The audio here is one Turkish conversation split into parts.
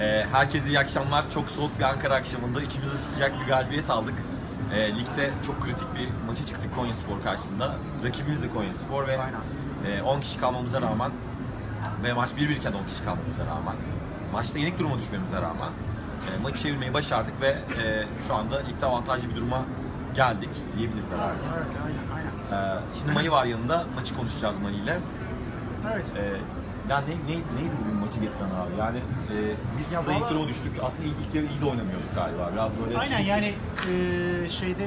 Ee, herkese iyi akşamlar. Çok soğuk bir Ankara akşamında içimize sıcak bir galibiyet aldık. Ee, ligde çok kritik bir maça çıktık Konya Spor karşısında. Rakibimiz de Konya Spor ve e, 10 kişi kalmamıza rağmen ve maç 1-1 iken 10 kişi kalmamıza rağmen maçta yenik duruma düşmemize rağmen e, maçı çevirmeyi başardık ve e, şu anda ligde avantajlı bir duruma geldik diyebiliriz herhalde. Evet, aynen, aynen. Ee, şimdi Mani var yanında. Maçı konuşacağız Mani ile. Evet. Ee, ya ne, ne, neydi bugün maçı getiren abi? Yani e, biz Ya ilk duruma düştük. Aslında ilk, ilk yarı iyi de oynamıyorduk galiba. Biraz böyle... Aynen yani e, şeyde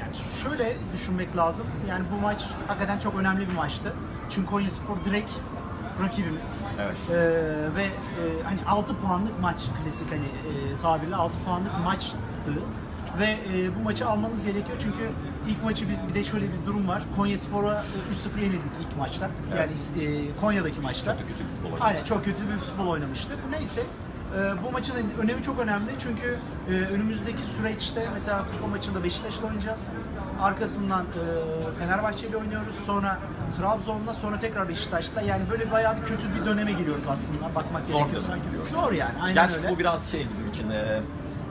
yani şöyle düşünmek lazım. Yani bu maç hakikaten çok önemli bir maçtı. Çünkü Konyaspor direkt rakibimiz. Evet. E, ve e, hani 6 puanlık maç klasik hani e, tabirle 6 puanlık maçtı. Ve e, bu maçı almanız gerekiyor çünkü ilk maçı biz bir de şöyle bir durum var. Konyaspor'a e, 3-0 yenildik ilk maçta. Yani e, Konya'daki maçta. Çok kötü bir futbol oynamıştık. Aynen çok kötü bir futbol oynamıştık. Neyse e, bu maçın önemi çok önemli çünkü e, önümüzdeki süreçte mesela kupa maçında Beşiktaş'la oynayacağız. Arkasından e, Fenerbahçe ile oynuyoruz. Sonra Trabzon'la sonra tekrar Beşiktaş'la. Yani böyle bayağı bir kötü bir döneme giriyoruz aslında bakmak Zor gerekiyorsa. Zor yani aynen Gerçi öyle. bu biraz şey bizim için e,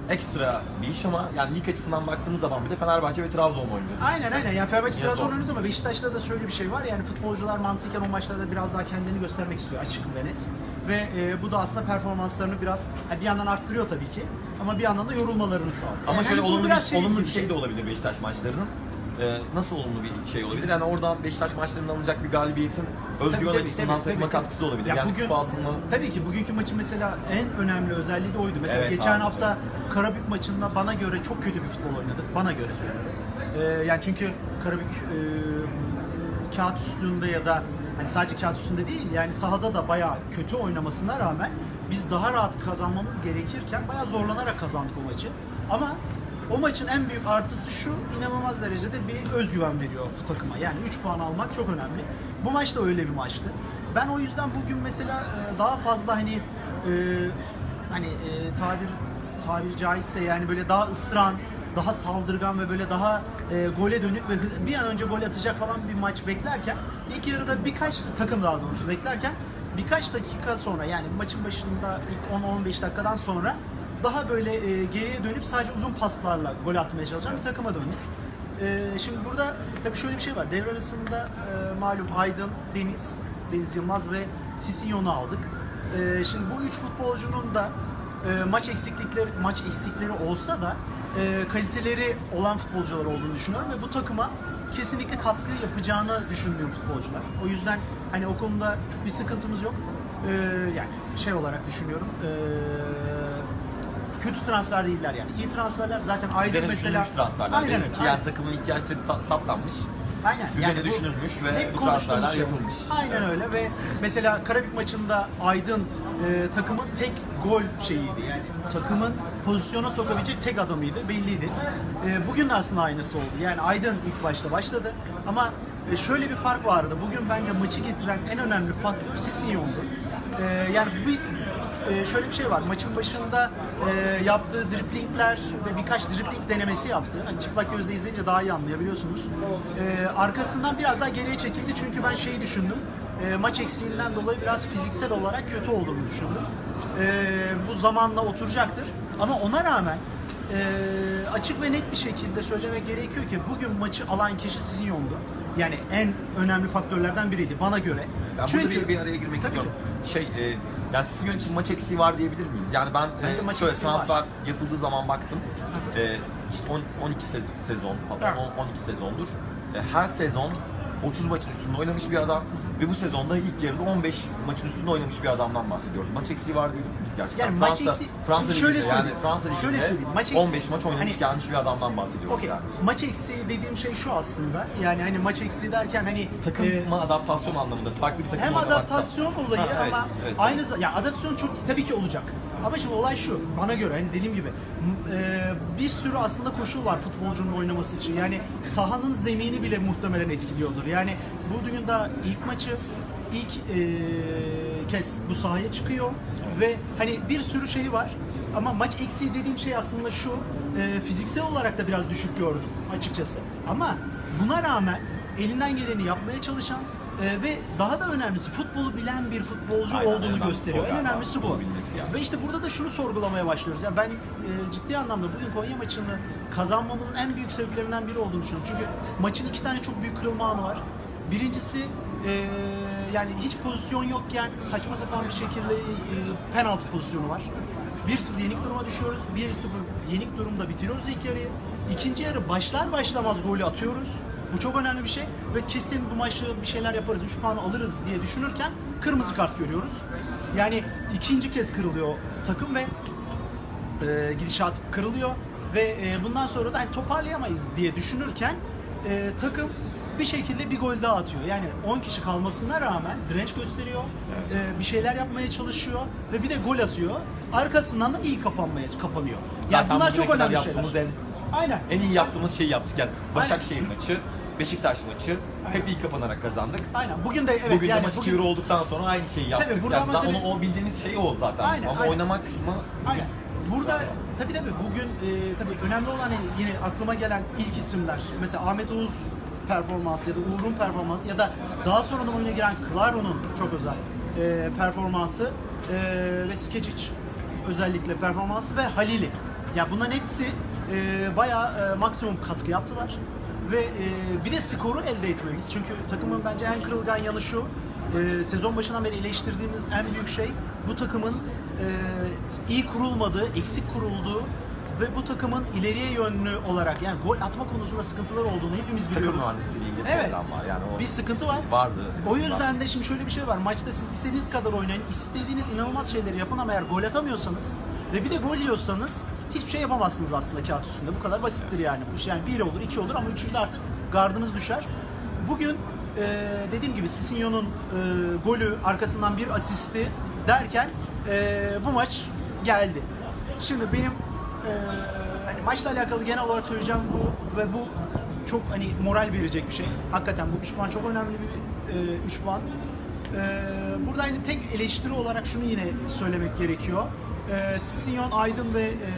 ekstra bir iş ama yani lig açısından baktığımız zaman bir de Fenerbahçe ve Trabzon'la oynayacağız. Aynen aynen. Yani Fenerbahçe Trabzon oynuyoruz ama Beşiktaş'ta da şöyle bir şey var. Yani futbolcular mantıken o maçlarda biraz daha kendini göstermek istiyor açık ve net. Ve e, bu da aslında performanslarını biraz ha, bir yandan arttırıyor tabii ki. Ama bir yandan da yorulmalarını sağlıyor. Ama Yani şöyle bu olumlu bir, olumlu bir şey de olabilir Beşiktaş maçlarının. Ee, nasıl olumlu bir şey olabilir? Yani oradan Beşiktaş maçlarından alınacak bir galibiyetin özgüven açısından takıma katkısı olabilir. Ya yani bugün- aslında Tabii ki bugünkü maçın mesela en önemli özelliği de oydu. Mesela Evet geçen abi, hafta Karabük maçında bana göre çok kötü bir futbol oynadık. Bana göre söylüyorum. Ee, yani çünkü Karabük e, kağıt üstünde ya da hani sadece kağıt üstünde değil yani sahada da bayağı kötü oynamasına rağmen biz daha rahat kazanmamız gerekirken bayağı zorlanarak kazandık o maçı. Ama o maçın en büyük artısı şu, inanılmaz derecede bir özgüven veriyor bu takıma. Yani 3 puan almak çok önemli. Bu maç da öyle bir maçtı. Ben o yüzden bugün mesela e, daha fazla hani e, hani e, tabir tabir caizse yani böyle daha ısıran, daha saldırgan ve böyle daha e, gole dönük ve bir an önce gol atacak falan bir maç beklerken ilk yarıda birkaç takım daha doğrusu beklerken birkaç dakika sonra yani maçın başında ilk 10-15 dakikadan sonra daha böyle e, geriye dönüp sadece uzun paslarla gol atmaya çalışan bir takıma döndük. E, şimdi burada tabii şöyle bir şey var. Devre arasında e, malum Aydın, Deniz, Deniz Yılmaz ve Sisinyon'u aldık. E, şimdi bu üç futbolcunun da e, maç eksiklikleri maç eksikleri olsa da e, kaliteleri olan futbolcular olduğunu düşünüyorum ve bu takıma kesinlikle katkı yapacağını düşündüğüm futbolcular. O yüzden hani o konuda bir sıkıntımız yok. E, yani şey olarak düşünüyorum. E, kötü transfer değiller yani. İyi transferler zaten Aydın üzerine mesela. düşünülmüş transferler Aynen, değil ki. aynen. Yani takımın ihtiyaçları ta- saptanmış. Aynen. Üzerine bu düşünülmüş ve hep bu konuştuğumuz transferler şey. yapılmış. Aynen Evet. öyle ve mesela Karabük maçında Aydın e, takımın tek gol şeyiydi. Yani takımın pozisyona sokabilecek tek adamıydı. Belliydi. E, bugün de aslında aynısı oldu. Yani Aydın ilk başta başladı ama e, şöyle bir fark vardı. Bugün bence maçı getiren en önemli faktör Sisinyon'du. E, yani bir e, şöyle bir şey var. Maçın başında e, yaptığı driplingler ve birkaç dripling denemesi yaptı. Hani çıplak gözle izleyince daha iyi anlayabiliyorsunuz. E, arkasından biraz daha geriye çekildi çünkü ben şeyi düşündüm. E, maç eksiğinden dolayı biraz fiziksel olarak kötü olduğunu düşündüm. E, bu zamanla oturacaktır. Ama ona rağmen e, açık ve net bir şekilde söylemek gerekiyor ki bugün maçı alan kişi Sizyon'du. Yani en önemli faktörlerden biriydi bana göre. Ben burada bir, bir araya girmek Tabii istiyorum. Şey, e, yani sizin için maç eksiği var diyebilir miyiz? Yani ben Bence e, maç şöyle eksiği transfer var. yapıldığı zaman baktım. E, işte on- 12 sezon, sezon Evet. on- 12 sezondur. E, her sezon 30 maçın üstünde oynamış bir adam ve bu sezonda ilk yarıda 15 maçın üstünde oynamış bir adamdan bahsediyoruz. Maç eksiği var diyebilir miyiz gerçekten? Yani maç Fransa, eksiği- Fransa Şimdi şöyle yani söyleyeyim. Fransa Şöyle söyleyeyim, maç eksiği- 15 maç oynamış Hani- gelmiş bir adamdan bahsediyoruz Okey. yani. Maç eksiği dediğim şey şu aslında. Yani hani maç eksiği derken hani Takım e, adaptasyon anlamında farklı bir takım hem adaptasyon olayı Ha, evet, ama evet, aynı za- ya adaptasyon çok tabii ki olacak. Ama şimdi olay şu bana göre hani dediğim gibi e, bir sürü aslında koşul var futbolcunun oynaması için. Yani sahanın zemini bile muhtemelen etkiliyordur. Yani bu düğünde ilk maçı ilk e, kez bu sahaya çıkıyor ve hani bir sürü şeyi var. Ama maç eksiği dediğim şey aslında şu e, fiziksel olarak da biraz düşük gördüm açıkçası. Ama buna rağmen elinden geleni yapmaya çalışan Ee, ve daha da önemlisi futbolu bilen bir futbolcu Aynen, en olduğunu gösteriyor. En önemlisi bu. yani. Ve işte burada da şunu sorgulamaya başlıyoruz. Yani ben e, ciddi anlamda bugün Konya maçını kazanmamızın en büyük sebeplerinden biri olduğunu düşünüyorum. Çünkü maçın iki tane çok büyük kırılma anı var. Birincisi e, yani hiç pozisyon yokken saçma sapan bir şekilde e, penaltı pozisyonu var. 1-0 yenik duruma düşüyoruz. 1-0 yenik durumda bitiriyoruz ilk yarıyı. İkinci yarı başlar başlamaz golü atıyoruz. Bu çok önemli bir şey ve kesin bu maçta bir şeyler yaparız, 3 puan alırız diye düşünürken kırmızı kart görüyoruz. Yani ikinci kez kırılıyor takım ve e, gidişat kırılıyor ve e, bundan sonra da hani toparlayamayız diye düşünürken e, takım bir şekilde bir gol daha atıyor. Yani 10 kişi kalmasına rağmen direnç gösteriyor. e, bir şeyler yapmaya çalışıyor ve bir de gol atıyor. Arkasından da iyi kapanmaya kapanıyor. Yani Zaten bunlar çok önemli şeyler. en Aynen. en iyi yaptığımız şeyi yaptık yani. Başakşehir maçı, Beşiktaş maçı hep iyi kapanarak kazandık. Aynen. Bugün de evet bugün yani de maç bugün 2-1 olduktan sonra aynı şeyi yaptık. Tabii, burada yani ama tabii- onu, o bildiğimiz şey o zaten. Aynen, Ama aynen. oynamak kısmı Aynen. Burada tabii tabii bugün e, tabii önemli olan hani yine aklıma gelen ilk isimler. Mesela Ahmet Oğuz performansı ya da Uğur'un performansı ya da daha sonradan oyuna giren Claro'nun çok özel e, performansı e, ve Skecic özellikle performansı ve Halili. Ya bunların hepsi e, bayağı e, maksimum katkı yaptılar. Ve e, bir de skoru elde etmemiz. Çünkü takımın bence en kırılgan yanı şu. e, sezon başından beri eleştirdiğimiz en büyük şey bu takımın e, iyi kurulmadığı, eksik kurulduğu ve bu takımın ileriye yönlü olarak yani gol atma konusunda sıkıntılar olduğunu hepimiz takım biliyoruz. mühendisliği ilgili Evet. var. Yani o Bir sıkıntı var. vardı. O yüzden de şimdi şöyle bir şey var. Maçta siz istediğiniz kadar oynayın, istediğiniz inanılmaz şeyleri yapın ama eğer gol atamıyorsanız ve bir de gol yiyorsanız hiçbir şey yapamazsınız aslında kağıt üstünde. Bu kadar basittir yani bu iş. Yani bir olur, iki olur ama üçüncüde artık gardınız düşer. Bugün e, dediğim gibi Sisinho'nun e, golü arkasından bir asisti derken e, bu maç geldi. Şimdi benim e, hani maçla alakalı genel olarak söyleyeceğim bu ve bu çok hani moral verecek bir şey. Hakikaten bu 3 puan çok önemli bir 3 puan. E, burada hani tek eleştiri olarak şunu yine söylemek gerekiyor. E, Sisinyon, Aydın ve e,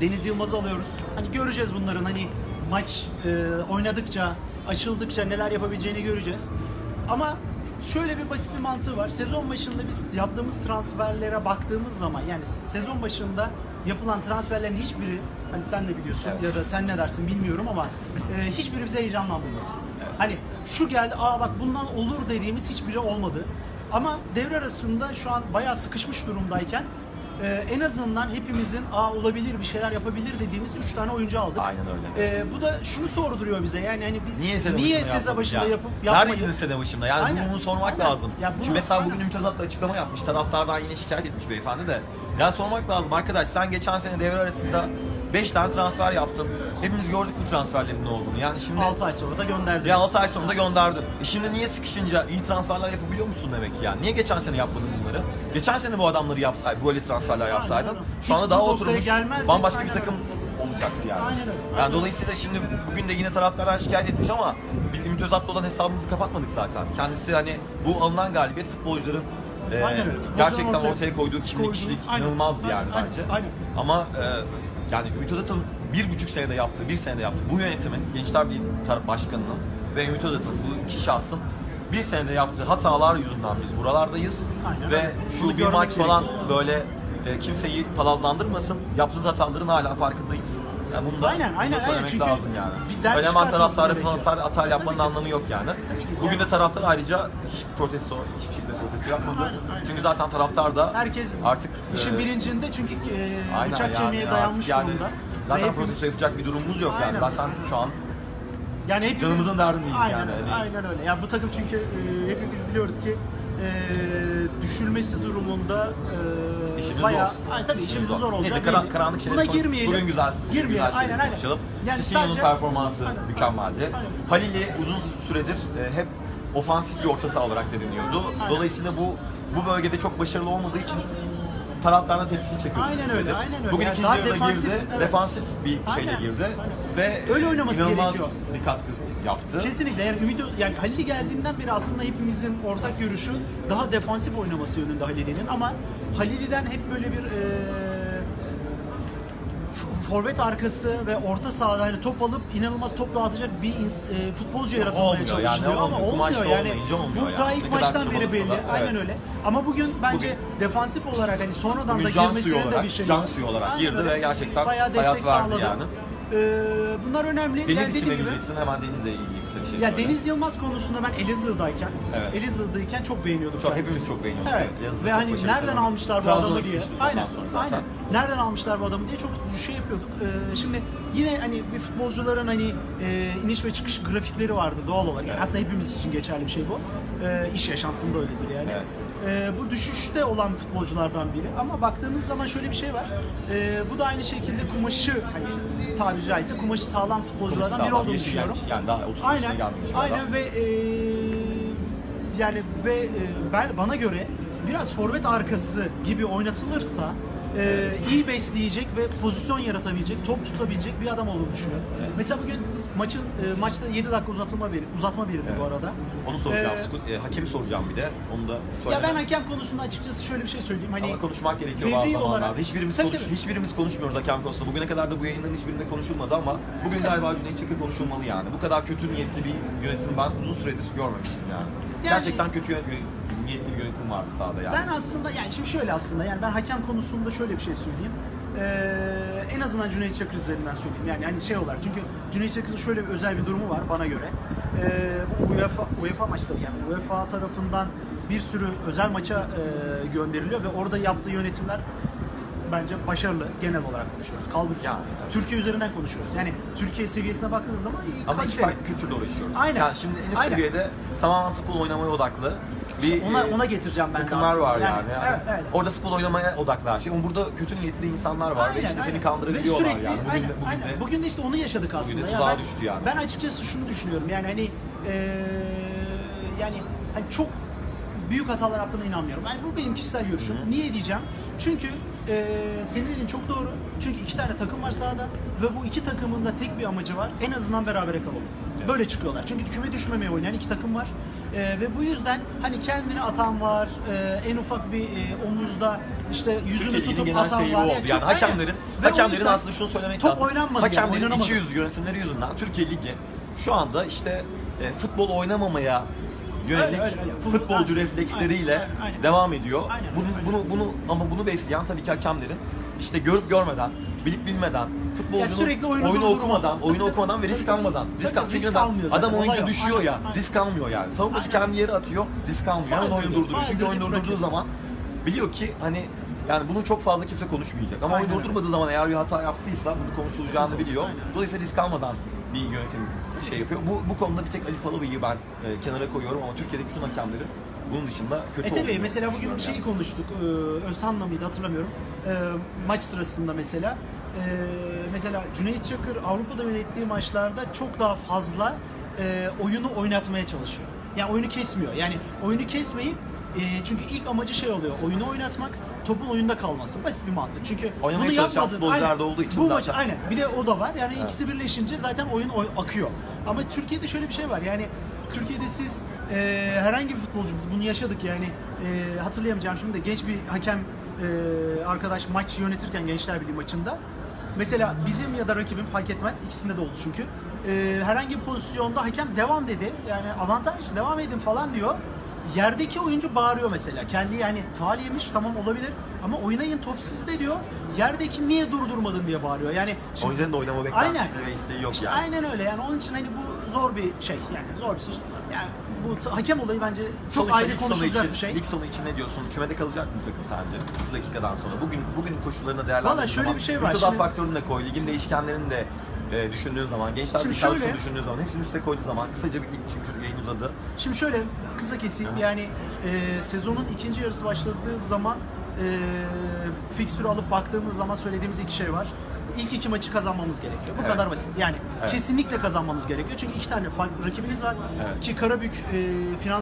Deniz Yılmaz'ı alıyoruz. Hani göreceğiz bunların hani maç e, oynadıkça, açıldıkça neler yapabileceğini göreceğiz. Ama şöyle bir basit bir mantığı var. Sezon başında biz yaptığımız transferlere baktığımız zaman yani sezon başında yapılan transferlerin hiçbiri hani sen de biliyorsun Evet. ya da sen ne dersin bilmiyorum ama e, hiçbiri bize heyecanlandırmadı. Hani şu geldi aa bak bundan olur dediğimiz hiçbiri olmadı. Ama devre arasında şu an bayağı sıkışmış durumdayken ee, en azından hepimizin aa olabilir bir şeyler yapabilir dediğimiz 3 tane oyuncu aldık. Aynen öyle. Ee, bu da şunu sorduruyor bize yani hani biz Niye sene niye başında yapmadık başında ya? yapıp yapmayıp Neredeydiniz sene başında? Yani Aynen, bunu sormak aynen. lazım. Ya bunu- Şimdi mesela bugün aynen. Ümit Özat da açıklama yapmış. Taraftardan yine şikayet etmiş beyefendi de. Yani sormak lazım arkadaş sen geçen sene devre arasında 5 tane transfer yaptın. Hepimiz gördük bu transferlerin ne olduğunu. Yani şimdi 6 ay sonra da gönderdiniz. ya 6 ay sonunda gönderdin. E şimdi niye sıkışınca iyi transferler yapabiliyor musun demek ki yani? Niye geçen sene yapmadın bunları? Geçen sene bu adamları yapsaydın, böyle transferler yapsaydın şu anda daha oturmuş bambaşka bir takım olacaktı yani. Aynen öyle, Yani aynen. dolayısıyla şimdi bugün de yine taraftarlar şikayet etmiş ama biz Ümit Özat'la olan hesabımızı kapatmadık zaten. Kendisi hani bu alınan galibiyet futbolcuların e, gerçekten ortaya ortaya koyduğu kimlik, koyduğu- kişilik inanılmazdı yani bence. aynen. Ama e, yani Ümit Özat'ın bir buçuk senede yaptığı, bir senede yaptığı bu yönetimin, Gençler Birliği tar- Başkanı'nın ve Ümit Özat'ın bu iki şahsın bir senede yaptığı hatalar yüzünden biz buralardayız. Aynen ve şu Bunu bir maç falan gerekiyor. böyle e, kimseyi palazlandırmasın. Yaptığımız hataların hala farkındayız. Yani bunu da, Aynen, bunu aynen, aynen. söylemek Çünkü lazım yani. bir ders taraftarı falan atar, atar yapmanın Tabii anlamı yok yani. Tabii ki. Bugün Yani- de taraftar ayrıca hiç protesto, hiçbir şekilde protesto yapmadı. Çünkü zaten taraftar da Herkes artık işin e, bilincinde çünkü e, Aynen bıçak yani kemiğe dayanmış yani durumda. Zaten hepimiz- protesto yapacak bir durumumuz yok yani. Aynen. Zaten şu an Yani hepimiz, Canımızın derdindeyiz aynen, yani. Hani- Aynen öyle. Ya bu takım çünkü e, hepimiz biliyoruz ki e, düşülmesi durumunda e, İşimiz bayağı, zor. Ay, tabii İşimiz işimiz zor. zor olacak. Neyse, karanlık şeyleri Buna girmeyelim. bugün güzel- girmeyelim. güzel aynen aynen. konuşalım. Yani Sisinho'nun sadece- performansı Aynen. mükemmeldi. Aynen. Halil'i uzun süredir e, hep ofansif bir orta saha olarak deniliyordu. Aynen. Dolayısıyla bu bu bölgede çok başarılı olmadığı için taraftarına tepkisini çekiyordu. Aynen öyle, aynen öyle. Bugün Yani ikinci yarıda defansif, girdi, evet. defansif bir şeyle Aynen, girdi aynen. ve Öyle oynaması gerekiyor. bir katkı yaptı. Kesinlikle yani Ümit yani Halil'i geldiğinden beri aslında hepimizin ortak görüşü daha defansif oynaması yönünde Halil'in ama Halil'den hep böyle bir e, forvet arkası ve orta sahada hani top alıp inanılmaz top dağıtacak bir ins- e, futbolcu yaratılmaya Olmuyor yani, çalışılıyor ama olmuyor. olmuyor Kumaşta yani. olmayınca olmuyor Bu yani. daha Ne ilk kadar maçtan beri çabalasa belli. da, Aynen evet. öyle. Ama bugün bence defansif olarak hani sonradan Bugün da can girmesinin suyu de olarak, bir şey can suyu olarak Aynen girdi ve gerçekten Bayağı hayat verdi sağladı. yani. Ee, bunlar önemli. Deniz yani için dediğim ne gibi, diyeceksin? Hemen Deniz'le ilgili bir şey ya söyle. Deniz Yılmaz konusunda ben Elazığ'dayken, Evet. Elazığ'dayken çok beğeniyordum. Çok, kendisini. hepimiz çok beğeniyorduk. Evet. Elazığ'da Ve çok hani başarılı nereden sezon. almışlar bu Trabzon'a adamı diye. ondan Aynen. sonra zaten. Aynen. Nereden almışlar bu adamı diye çok şey yapıyorduk. Ee, şimdi yine hani bir futbolcuların hani e, iniş ve çıkış grafikleri vardı doğal olarak. Yani Evet. aslında hepimiz için geçerli bir şey bu. Ee, iş yaşantında öyledir yani. Evet. Ee, bu düşüşte olan futbolculardan biri ama baktığınız zaman şöyle bir şey var. Ee, bu da aynı şekilde kumaşı hani tabiri caizse kumaşı sağlam futbolculardan biri Sağlam, olduğunu yeşil düşünüyorum. genç. Yani daha 30 yaşına Aynen. adam. Aynen ve e, yani ve e, ben bana göre biraz forvet arkası gibi oynatılırsa e, iyi besleyecek ve pozisyon yaratabilecek, top tutabilecek bir adam olduğunu düşünüyorum. Mesela bugün maçın e, maçta 7 dakika uzatılma bir uzatma biriydi bu arada. Onu soracağım. Ee, e, hakemi soracağım bir de. Onu da ya söyle. ben hakem konusunda açıkçası şöyle bir şey söyleyeyim. Hani Ama konuşmak gerekiyor bazı zamanlarda. olarak- Hiçbirimiz, Tabii, konuş, tabii. hiçbirimiz konuşmuyoruz hakem konusunda. Bugüne kadar da bu yayınların hiçbirinde konuşulmadı ama bugün galiba Cüneyt Çakır konuşulmalı yani. Bu kadar kötü niyetli bir yönetim ben uzun süredir görmemiştim yani. Yani- Gerçekten kötü yö- niyetli bir yönetim vardı sahada yani. Ben aslında yani şimdi şöyle aslında yani ben hakem konusunda şöyle bir şey söyleyeyim. Ee, en azından Cüneyt Çakır üzerinden söyleyeyim. Yani hani şey olarak çünkü Cüneyt Çakır'ın şöyle bir özel bir durumu var bana göre. Ee, bu UEFA UEFA maçları yani UEFA tarafından bir sürü özel maça e, gönderiliyor ve orada yaptığı yönetimler bence başarılı genel olarak konuşuyoruz. Kalbur Yani, evet. Türkiye üzerinden konuşuyoruz. Yani Türkiye seviyesine baktığınız zaman iyi, Ama iki farklı kültürle uğraşıyoruz. Aynen. Yani şimdi en üst Aynen. seviyede tamamen futbol oynamaya odaklı. İşte ona e, ona getireceğim ben de takımlar aslında. var yani. yani. Evet, evet. Orada futbol oynamaya şey. Ama burada kötü niyetli insanlar var ve Aynen, işte seni aynen. kandırabiliyorlar Ve sürekli, yani. Bugün, aynen, de, bugün aynen. de Bugün de işte onu yaşadık aslında. de Ya ben, düştü yani. Ben açıkçası şunu düşünüyorum yani hani eee, yani hani çok büyük hatalar yaptığına inanmıyorum. Yani bu benim kişisel görüşüm. Niye diyeceğim? Çünkü eee senin dediğin çok doğru. Çünkü iki tane takım var sahada ve bu iki takımın da tek bir amacı var. En azından berabere kalalım. Böyle çıkıyorlar. Çünkü küme düşmemeye oynayan iki takım var. Eee, ve bu yüzden hani kendini atan var. eee, en ufak bir eee, omuzda işte yüzünü Türkiye tutup genel atan şeyi bu var. oldu. Yani hakemlerin, Ve o hakemlerin yüzden aslında şunu söylemek top lazım. oynanmadı yani, Hakemlerin oynanamadı. iki yüzlü yönetimleri yüzünden Türkiye Ligi şu anda işte e, futbol oynamamaya yönelik Öyle, öyle, öyle. Futbol- futbolcu aynen, refleksleriyle aynen, aynen. devam ediyor. Aynen, bunu, aynen. bunu bunu ama bunu besleyen tabii ki hakemlerin işte görüp görmeden, bilip bilmeden, futbolcunun sürekli oyunu oyunu, okumadan, oyunu okumadan ve risk almadan. Risk, Tabii, al- çünkü risk neden? almıyor zaten. Adam Olay oyuncu düşüyor ya, aynen. risk almıyor yani. Savunmacı kendi yere atıyor, risk almıyor. Faul Yani oyunu durduruyor. faul Çünkü oyunu ediyor, durdurduğu bırakıyor. zaman biliyor ki hani yani bunu çok fazla kimse konuşmayacak. Ama Aynen oyunu öyle. durdurmadığı zaman eğer bir hata yaptıysa bunu konuşulacağını Sıkıntı biliyor. aynen. Dolayısıyla risk almadan bir yönetim şey yapıyor. Bu bu konuda bir tek Ali Palabıyık'ı ben e, kenara koyuyorum ama Türkiye'deki bütün hakemlerin bunun dışında kötü E tabii olduğunu mesela bugün bir düşünüyorum şeyi yani. konuştuk. Ee, Özhan'la mıydı hatırlamıyorum. Ee, maç sırasında mesela ee, mesela Cüneyt Çakır Avrupa'da yönettiği maçlarda çok daha fazla ee, oyunu oynatmaya çalışıyor. Yani oyunu kesmiyor. Yani oyunu kesmeyip ee, çünkü ilk amacı şey oluyor. Oyunu oynatmak, topun oyunda kalması. Basit bir mantık. Çünkü Oynamaya bunu çalışan yapmadın. futbolcular da olduğu için Bu zaten. maç aynen. Bir de o da var. Yani ikisi birleşince zaten oyun oy- akıyor. Ama Türkiye'de şöyle bir şey var. Yani Türkiye'de siz e, herhangi bir futbolcu biz bunu yaşadık yani e, hatırlayamayacağım şimdi de genç bir hakem e, arkadaş maç yönetirken Gençler Birliği maçında mesela bizim ya da rakibin fark etmez ikisinde de oldu çünkü. E, herhangi bir pozisyonda hakem devam dedi. Yani avantaj devam edin falan diyor. Yerdeki oyuncu bağırıyor mesela. Kendi yani faal yemiş tamam olabilir ama oynayın top sizde diyor. Yerdeki niye durdurmadın diye bağırıyor. Yani şimdi- Oyuncuların da oynama beklentisi ve isteği yok işte yani. Aynen öyle. Yani onun için hani bu zor bir şey. Yani zor bir şey. Yani bu hakem olayı bence çok Sonuçta ayrı konuşulacak için, bir şey. Lig sonu için ne diyorsun? Kümede kalacak mı bu takım sence? Şu dakikadan sonra. Bugün bugünün koşullarına değerlendirdiğin Valla şöyle zaman, bir şey var, şimdi- faktörünü de koy, ligin değişkenlerini de e, düşündüğün zaman, gençler Şimdi bir şöyle- düşündüğün zaman, hepsini üste koyduğun zaman kısaca bir lig çünkü yayın uzadı. Şimdi şöyle kısa keseyim yani e, sezonun ikinci yarısı başladığı zaman e, fikstürü alıp baktığımız zaman söylediğimiz iki şey var. İlk iki maçı kazanmamız gerekiyor. Bu Evet. kadar basit. Yani Evet. kesinlikle kazanmanız gerekiyor. Çünkü iki tane rakibiniz var. Evet. Ki Karabük e, final